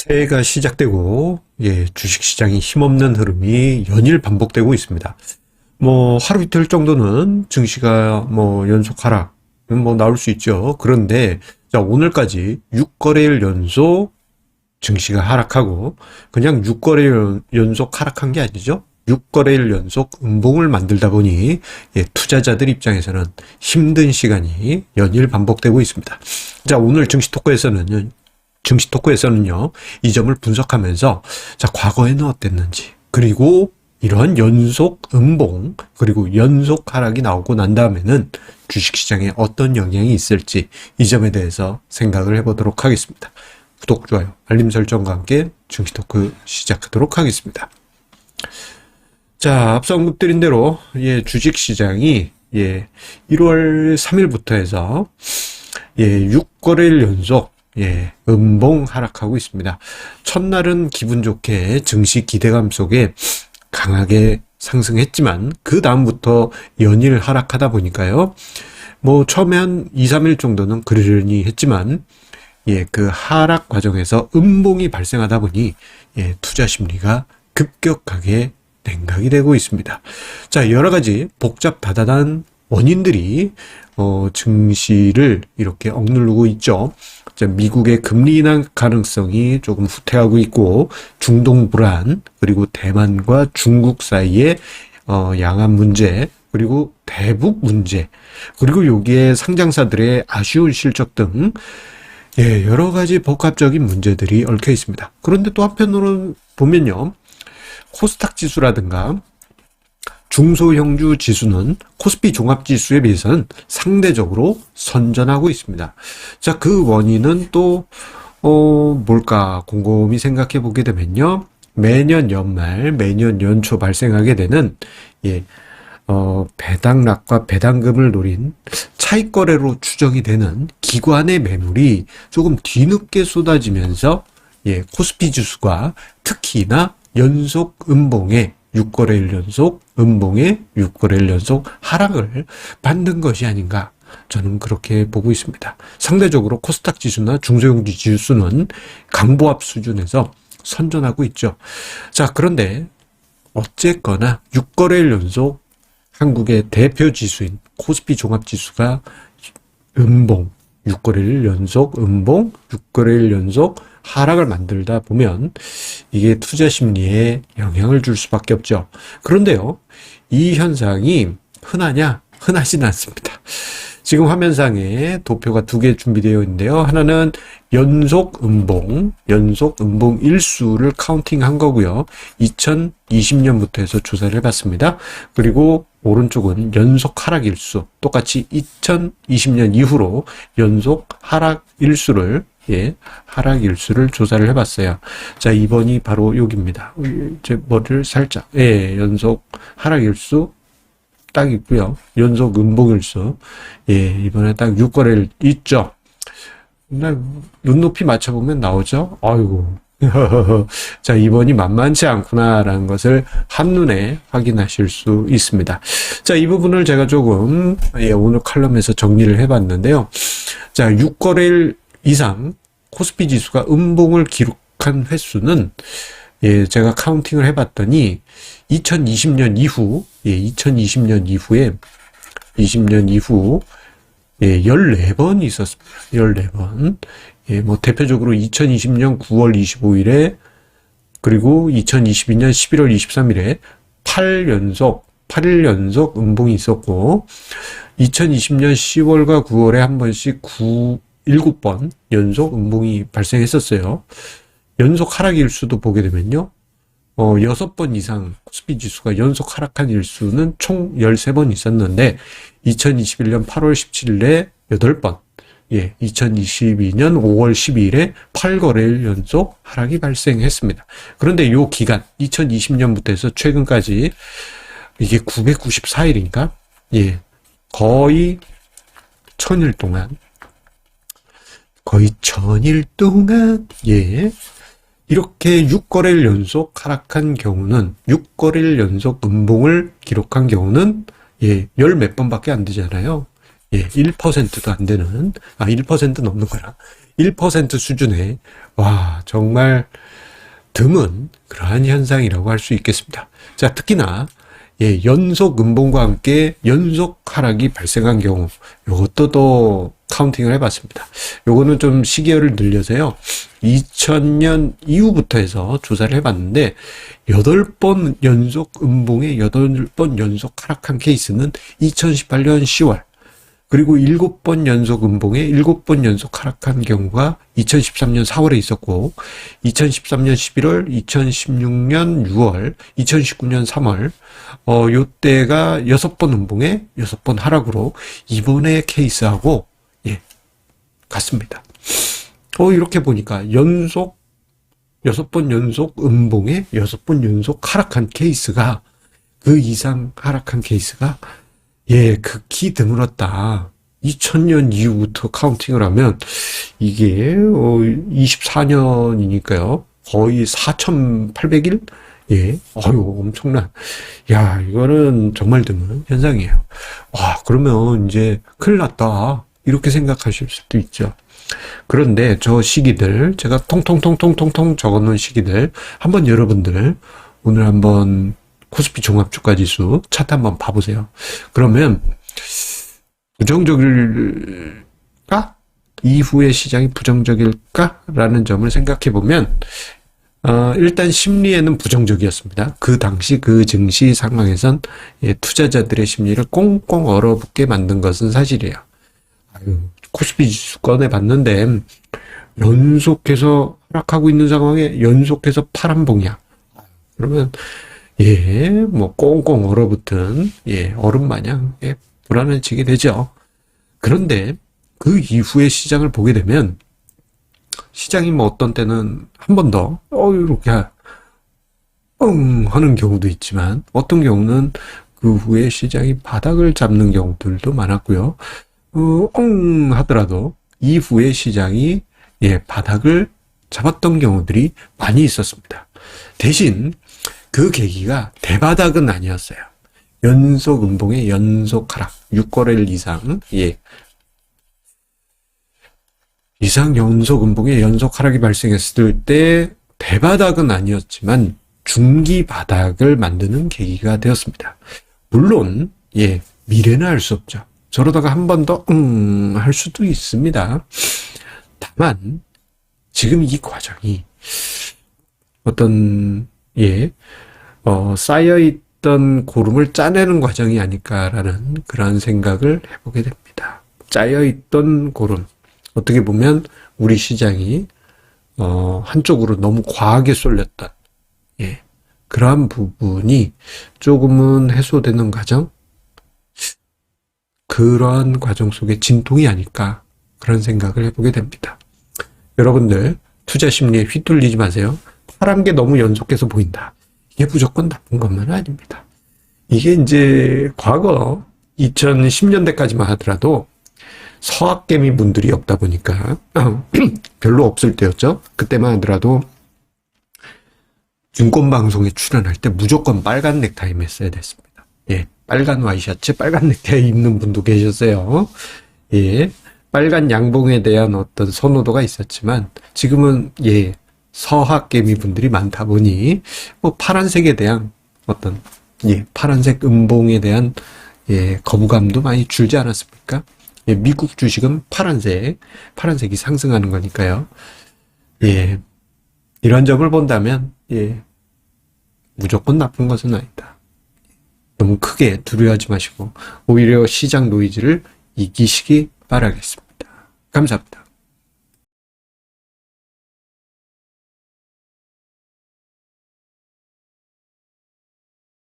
새해가 시작되고 예, 주식시장이 힘없는 흐름이 연일 반복되고 있습니다. 뭐 하루 이틀 정도는 증시가 뭐 연속 하락 뭐 나올 수 있죠. 그런데 자 오늘까지 6거래일 연속 증시가 하락하고 그냥 6거래일 연속 하락한 게 아니죠. 6거래일 연속 음봉을 만들다 보니 예, 투자자들 입장에서는 힘든 시간이 연일 반복되고 있습니다. 자 오늘 증시 토크에서는 증시 토크에서는요, 이 점을 분석하면서, 자, 과거에는 어땠는지, 그리고 이러한 연속 음봉, 그리고 연속 하락이 나오고 난 다음에는 주식시장에 어떤 영향이 있을지, 이 점에 대해서 생각을 해보도록 하겠습니다. 구독, 좋아요, 알림 설정과 함께 증시 토크 시작하도록 하겠습니다. 자, 앞서 언급드린 대로, 예, 주식시장이, 예, 1월 3일부터 해서, 예, 6거래일 연속, 예, 음봉 하락하고 있습니다. 첫날은 기분 좋게 증시 기대감 속에 강하게 상승했지만 그 다음부터 연일 하락하다 보니까요. 뭐 처음에 한 2, 3일 정도는 그러려니 했지만 예, 그 하락 과정에서 음봉이 발생하다 보니 예, 투자 심리가 급격하게 냉각이 되고 있습니다. 자, 여러 가지 복잡 다단한 원인들이 어, 증시를 이렇게 억누르고 있죠. 미국의 금리 인하 가능성이 조금 후퇴하고 있고 중동 불안 그리고 대만과 중국 사이의 어, 양안 문제 그리고 대북 문제 그리고 여기에 상장사들의 아쉬운 실적 등 예, 여러 가지 복합적인 문제들이 얽혀 있습니다. 그런데 또 한편으로는 보면요. 코스닥 지수라든가 중소형주 지수는 코스피 종합지수에 비해서는 상대적으로 선전하고 있습니다. 자, 그 원인은 또, 어, 뭘까 곰곰이 생각해 보게 되면요. 매년 연말, 매년 연초 발생하게 되는, 예, 어, 배당락과 배당금을 노린 차익 거래로 추정이 되는 기관의 매물이 조금 뒤늦게 쏟아지면서, 예, 코스피 지수가 특히나 연속 음봉에 6거래일 연속 음봉의 6거래일 연속 하락을 받는 것이 아닌가 저는 그렇게 보고 있습니다. 상대적으로 코스닥 지수나 중소형주 지수는 강보합 수준에서 선전하고 있죠. 자, 그런데 어쨌거나 6거래일 연속 한국의 대표 지수인 코스피 종합 지수가 음봉 6거래일 연속 음봉 6거래일 연속 하락을 만들다 보면 이게 투자 심리에 영향을 줄 수밖에 없죠. 그런데요, 이 현상이 흔하냐? 흔하진 않습니다. 지금 화면상에 도표가 두 개 준비되어 있는데요. 하나는 연속 음봉, 연속 음봉 일수를 카운팅한 거고요. 2020년부터 해서 조사를 해봤습니다. 그리고 오른쪽은 연속 하락 일수, 똑같이 2020년 이후로 연속 하락 일수를 예, 하락 일수를 조사를 해봤어요. 자, 2번이 바로 여기입니다. 제 머리를 살짝, 예, 연속 하락 일수 딱 있고요. 연속 음봉 일수. 예, 이번에 딱 6거래일 있죠. 근데 눈높이 맞춰보면 나오죠. 아이고. 자, 2번이 만만치 않구나라는 것을 한눈에 확인하실 수 있습니다. 자, 이 부분을 제가 조금, 예, 오늘 칼럼에서 정리를 해봤는데요. 자, 6거래일 이상 코스피 지수가 음봉을 기록한 횟수는 예, 제가 카운팅을 해봤더니 2020년 이후, 예, 2020년 이후에 20년 이후 예, 14번 있었습니다. 14번. 예, 뭐 대표적으로 2020년 9월 25일에 그리고 2022년 11월 23일에 8연속 8일 연속 음봉이 있었고 2020년 10월과 9월에 한 번씩 9 7번 연속 음봉이 발생했었어요. 연속 하락 일수도 보게 되면요. 어, 6번 이상 코스피 지수가 연속 하락한 일수는 총 13번 있었는데 2021년 8월 17일에 8번 예, 2022년 5월 12일에 8거래일 연속 하락이 발생했습니다. 그런데 이 기간 2020년부터 해서 최근까지 이게 994일인가? 예. 거의 천일 동안 거의 전일 동안 예 이렇게 6거래일 연속 하락한 경우는 6거래일 연속 음봉을 기록한 경우는 예, 열 몇 번밖에 안 되잖아요. 예, 1%도 안 되는, 아, 1% 넘는 거라. 1% 수준의 와 정말 드문 그러한 현상이라고 할 수 있겠습니다. 자 특히나 예, 연속 음봉과 함께 연속 하락이 발생한 경우 이것도 또 카운팅을 해봤습니다. 요거는 좀 시기열을 늘려서요. 2000년 이후부터 해서 조사를 해봤는데 8번 연속 음봉에 8번 연속 하락한 케이스는 2018년 10월 그리고 7번 연속 음봉에 7번 연속 하락한 경우가 2013년 4월에 있었고 2013년 11월, 2016년 6월, 2019년 3월 어 요때가 6번 음봉에 6번 하락으로 이번의 케이스하고 예 같습니다. 어 이렇게 보니까 연속 6번 연속 음봉에 6번 연속 하락한 케이스가 그 이상 하락한 케이스가 예, 극히 드물었다. 2000년 이후부터 카운팅을 하면 이게 어 24년이니까요. 거의 4,800일? 예. 어유 엄청난. 야, 이거는 정말 드문 현상이에요. 와, 그러면 이제 큰일 났다. 이렇게 생각하실 수도 있죠. 그런데 저 시기들, 제가 통통통통통통 적어 놓은 시기들, 한번 여러분들 오늘 한번 코스피 종합주가지수 차트 한번 봐보세요. 그러면 부정적일까? 이후의 시장이 부정적일까 라는 점을 생각해 보면 어, 일단 심리에는 부정적이었습니다. 그 당시 그 증시 상황에선 예, 투자자들의 심리를 꽁꽁 얼어붙게 만든 것은 사실이에요. 아유, 코스피 지수 꺼내 봤는데 연속해서 하락하고 있는 상황에 연속해서 파란 봉이야. 그러면 예, 뭐 꽁꽁 얼어붙은 예, 얼음 마냥 예, 불안해지게 되죠. 그런데 그 이후의 시장을 보게 되면 시장이 뭐 어떤 때는 한 번 더, 어, 이렇게, 응, 하는 경우도 있지만, 어떤 경우는 그 후에 시장이 바닥을 잡는 경우들도 많았고요. 어, 엉 하더라도 이후에 시장이 예, 바닥을 잡았던 경우들이 많이 있었습니다. 대신 그 계기가 대바닥은 아니었어요. 연속 음봉의 연속 하락, 6거래일 이상, 예. 이상 연속 음봉의 연속 하락이 발생했을 때 대바닥은 아니었지만 중기 바닥을 만드는 계기가 되었습니다. 물론, 예, 미래는 알 수 없죠. 저러다가 한 번 더, 음, 할 수도 있습니다. 다만, 지금 이 과정이 어떤, 예, 어, 쌓여있던 고름을 짜내는 과정이 아닐까라는 그런 생각을 해보게 됩니다. 짜여있던 고름. 어떻게 보면 우리 시장이, 어, 한쪽으로 너무 과하게 쏠렸던, 예, 그러한 부분이 조금은 해소되는 과정? 그러한 과정 속에 진통이 아닐까 그런 생각을 해보게 됩니다. 여러분들 투자 심리에 휘둘리지 마세요. 파란 게 너무 연속해서 보인다. 이게 무조건 나쁜 것만은 아닙니다. 이게 이제 과거 2010년대까지만 하더라도 서학개미 분들이 없다 보니까 별로 없을 때였죠. 그때만 하더라도 증권 방송에 출연할 때 무조건 빨간 넥타이 맸어야 됐습니다. 예, 빨간 와이셔츠, 빨간 넥타이 입는 분도 계셨어요. 예, 빨간 양봉에 대한 어떤 선호도가 있었지만 지금은 예, 서학개미 분들이 많다 보니 뭐 파란색에 대한 어떤 예, 파란색 음봉에 대한 예, 거부감도 많이 줄지 않았습니까? 예, 미국 주식은 파란색, 파란색이 상승하는 거니까요. 예, 이런 점을 본다면 예, 무조건 나쁜 것은 아니다. 너무 크게 두려워하지 마시고 오히려 시장 노이즈를 이기시기 바라겠습니다. 감사합니다.